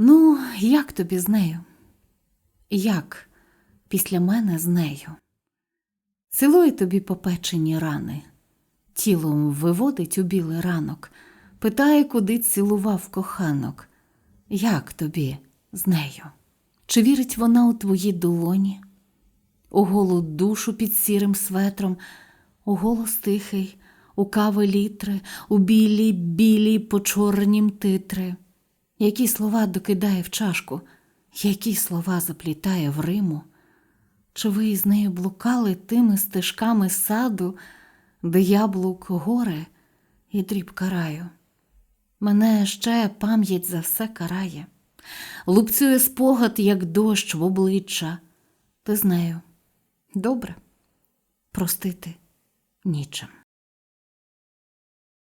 Ну, як тобі з нею? Як після мене з нею? Цілує тобі попечені рани, тілом виводить у білий ранок, питає, куди цілував коханок. Як тобі з нею? Чи вірить вона у твої долоні, у голу душу під сірим светром, у голос тихий, у кави літри, у білі, білі по чорнім титри? Які слова докидає в чашку, які слова заплітає в Риму? Чи ви із нею блукали тими стежками саду, де яблук горе і дріб караю? Мене ще пам'ять за все карає, лупцює спогад, як дощ в обличчя. Ти з нею добре простити нічим.